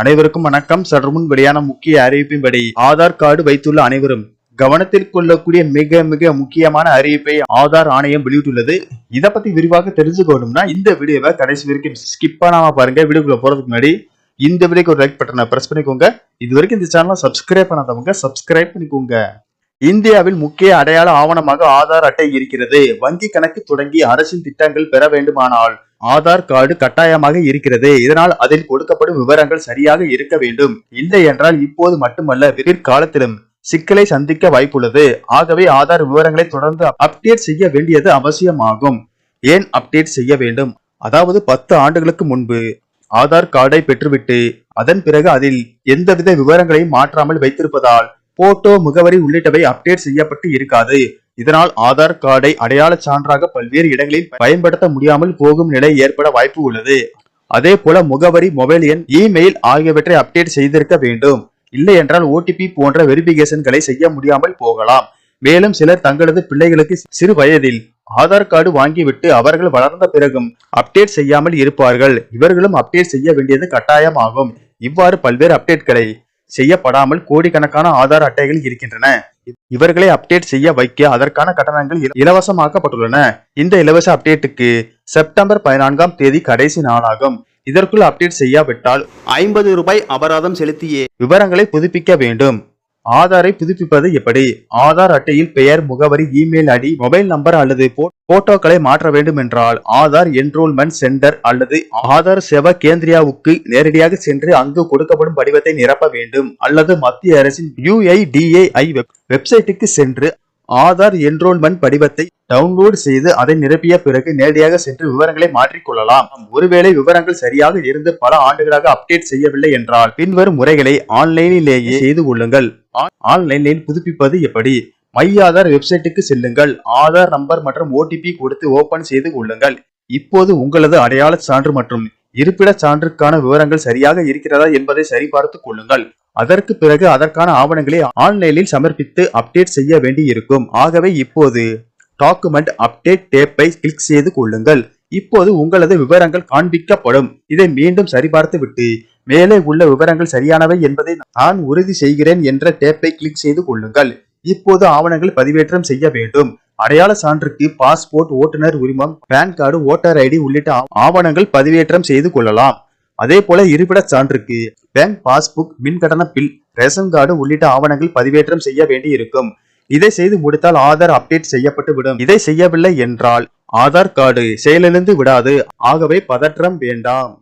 அனைவருக்கும் வணக்கம். சற்று முன் வெளியான முக்கிய அறிவிப்பின்படி ஆதார் கார்டு வைத்துள்ள அனைவரும் கவனத்தில் கொள்ளக்கூடிய மிக மிக முக்கியமான அறிவிப்பை ஆதார் ஆணையம் வெளியிட்டுள்ளது. இதை பத்தி விரிவாக தெரிஞ்சுக்கணும்னா இந்த வீடியோவை கடைசி வரைக்கும் ஸ்கிப் பண்ணாம பாருங்க. வீடியோக்குள்ள போறதுக்கு முன்னாடி இந்த வீடியோக்கு ஒரு லைக் பட்டனை பிரஸ் பண்ணிக்கோங்க. இது வரைக்கும் இந்த சேனலை சப்ஸ்கிரைப் பண்ணாதவங்க சப்ஸ்கிரைப் பண்ணிக்கோங்க. இந்தியாவில் முக்கிய அடையாள ஆவணமாக ஆதார் அட்டை இருக்கிறது. வங்கி கணக்கு தொடங்கி அரசின் திட்டங்கள் பெற வேண்டுமானால் ஆதார் கார்டு கட்டாயமாக இருக்கிறது. இதனால் அதில் கொடுக்கப்படும் விவரங்கள் சரியாக இருக்க வேண்டும். இல்லை என்றால் இப்போது மட்டுமல்ல பிற்காலத்திலும் சிக்கலை சந்திக்க வாய்ப்புள்ளது. ஆகவே ஆதார் விவரங்களை தொடர்ந்து அப்டேட் செய்ய வேண்டியது அவசியமாகும். ஏன் அப்டேட் செய்ய வேண்டும்? அதாவது பத்து ஆண்டுகளுக்கு முன்பு ஆதார் கார்டை பெற்றுவிட்டு அதன் பிறகு அதில் எந்தவித விவரங்களையும் மாற்றாமல் வைத்திருப்பதால் போட்டோ முகவரி உள்ளிட்டவை அப்டேட் செய்யப்பட்டு இருக்காது. இதனால் ஆதார் கார்டை அடையாள சான்றாக பல்வேறு இடங்களில் பயன்படுத்த முடியாமல் போகும் நிலை ஏற்பட வாய்ப்பு உள்ளது. அதே போல முகவரி மொபைல் எண் இமெயில் ஆகியவற்றை அப்டேட் செய்திருக்க வேண்டும். இல்லை என்றால் ஓடிபி போன்ற வெரிபிகேஷன்களை செய்ய முடியாமல் போகலாம். மேலும் சிலர் தங்களது பிள்ளைகளுக்கு சிறு வயதில் ஆதார் கார்டு வாங்கிவிட்டு அவர்கள் வளர்ந்த பிறகும் அப்டேட் செய்யாமல் இருப்பார்கள். இவர்களும் அப்டேட் செய்ய வேண்டியது கட்டாயமாகும். இவ்வாறு பல்வேறு அப்டேட்களை செய்யப்படாமல் கோடிக்கணக்கான ஆதார் அட்டைகள் இருக்கின்றன. இவர்களை அப்டேட் செய்ய வைக்க அதற்கான கட்டணங்கள் இலவசமாக்கப்பட்டுள்ளன. இந்த இலவச அப்டேட்டுக்கு செப்டம்பர் பதினான்காம் தேதி கடைசி நாளாகும். இதற்குள் அப்டேட் செய்யாவிட்டால் ஐம்பது ரூபாய் அபராதம் செலுத்தியே விவரங்களை புதுப்பிக்க வேண்டும். ஆதாரை புதுப்பிப்பது எப்படி? ஆதார் அட்டையில் பெயர் முகவரி இமெயில் ஐடி மொபைல் நம்பர் அல்லது போ- போட்டோக்களை மாற்ற வேண்டும் என்றால் ஆதார் என்ரோல்மெண்ட் சென்டர் அல்லது ஆதார் சேவா கேந்திரியாவுக்கு நேரடியாக சென்று அங்கு கொடுக்கப்படும் படிவத்தை நிரப்ப வேண்டும். அல்லது மத்திய அரசின் யுஐடிஏஐ வெப்சைட்டுக்கு சென்று ஆதார் என்ரோல்மெண்ட் படிவத்தை டவுன்லோட் செய்து அதை நிரப்பிய பிறகு நேரடியாக சென்று விவரங்களை மாற்றிக்கொள்ளலாம். ஒருவேளை விவரங்கள் சரியாக இருந்து பல ஆண்டுகளாக அப்டேட் செய்யவில்லை என்றால் பின்வரும் முறைகளை ஆன்லைனிலேயே செய்து கொள்ளுங்கள். ஆன்லைனில் புதுப்பிப்பது எப்படி? மை ஆதார் வெப்சைட்டுக்கு செல்லுங்கள். ஆதார் நம்பர் மற்றும் ஓடிபி கொடுத்து ஓபன் செய்து கொள்ளுங்கள். இப்போது உங்களது அடையாள சான்று மற்றும் இருப்பிட சான்றுக்கான விவரங்கள் சரியாக இருக்கிறதா என்பதை சரிபார்த்துக் கொள்ளுங்கள். அதற்கு பிறகு அதற்கான ஆவணங்களை ஆன்லைனில் சமர்ப்பித்து அப்டேட் செய்ய வேண்டி இருக்கும் ஆகவே இப்போது டாக்குமெண்ட் அப்டேட் டேப்பை கிளிக் செய்து கொள்ளுங்கள். இப்போது உங்களது விவரங்கள் காண்பிக்கப்படும். இதை மீண்டும் சரிபார்த்து விட்டு மேலே உள்ள விவரங்கள் சரியானவை என்பதை நான் உறுதி செய்கிறேன் என்ற டேப்பை கிளிக் செய்து கொள்ளுங்கள். இப்போது ஆவணங்கள் பதிவேற்றம் செய்ய வேண்டும். அடையாள சான்றுக்கு பாஸ்போர்ட் ஓட்டுநர் உரிமம் பேன் கார்டு ஓட்டர் ஐடி உள்ளிட்ட ஆவணங்கள் பதிவேற்றம் செய்து கொள்ளலாம். அதே போல இருப்பிடச் சான்றுக்கு பேங்க் பாஸ்புக் மின்கட்டண பில் ரேஷன் கார்டு உள்ளிட்ட ஆவணங்கள் பதிவேற்றம் செய்ய வேண்டி இருக்கும் இதை செய்து முடித்தால் ஆதார் அப்டேட் செய்யப்பட்டு விடும். இதை செய்யவில்லை என்றால் ஆதார் கார்டு செயலிழந்து விடாது. ஆகவே பதற்றம் வேண்டாம்.